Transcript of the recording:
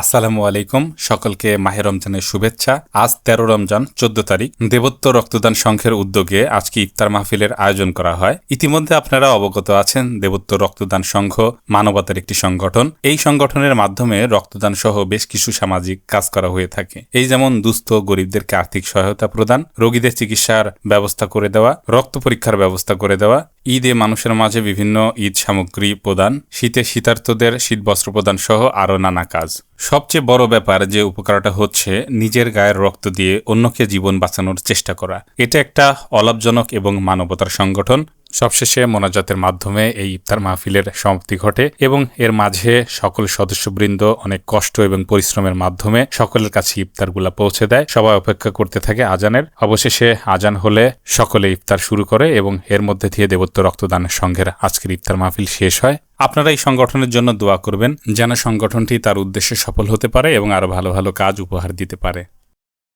আসসালামু আলাইকুম। সকলকে মাহে রমজানের শুভেচ্ছা। আজ তেরো রমজান, চোদ্দ তারিখ। দেবত্ব রক্তদান সংঘের উদ্যোগে আজকে ইফতার মাহফিলের আয়োজন করা হয়। ইতিমধ্যে আপনারা অবগত আছেন দেবত্ব রক্তদান সংঘ মানবতার একটি সংগঠন। এই সংগঠনের মাধ্যমে রক্তদান সহ বেশ কিছু সামাজিক কাজ করা হয়ে থাকে। এই যেমন দুস্থ গরিবদেরকে আর্থিক সহায়তা প্রদান, রোগীদের চিকিৎসার ব্যবস্থা করে দেওয়া, রক্ত পরীক্ষার ব্যবস্থা করে দেওয়া ঈদে মানুষের মাঝে বিভিন্ন ঈদ সামগ্রী প্রদান, শীতে শীতার্থদের শীত বস্ত্র প্রদান সহ আরও নানা কাজ। সবচেয়ে বড় ব্যাপার যে উপকারটা হচ্ছে নিজের গায়ের রক্ত দিয়ে অন্যকে জীবন বাঁচানোর চেষ্টা করা। এটা একটা অলাভজনক এবং মানবতার সংগঠন। সবশেষে মোনাজাতের মাধ্যমে এই ইফতার মাহফিলের সমাপ্তি ঘটে এবং এর মাঝে সকল সদস্যবৃন্দ অনেক কষ্ট এবং পরিশ্রমের মাধ্যমে সকলের কাছে ইফতারগুলা পৌঁছে দেয়। সবাই অপেক্ষা করতে থাকে আজানের। অবশেষে আজান হলে সকলে ইফতার শুরু করে এবং এর মধ্যে দিয়ে দেবত্ব রক্তদানের সংঘের আজকের ইফতার মাহফিল শেষ হয়। আপনারা এই সংগঠনের জন্য দোয়া করবেন, যেন সংগঠনটি তার উদ্দেশ্যে সফল হতে পারে এবং আরও ভালো ভালো কাজ উপহার দিতে পারে।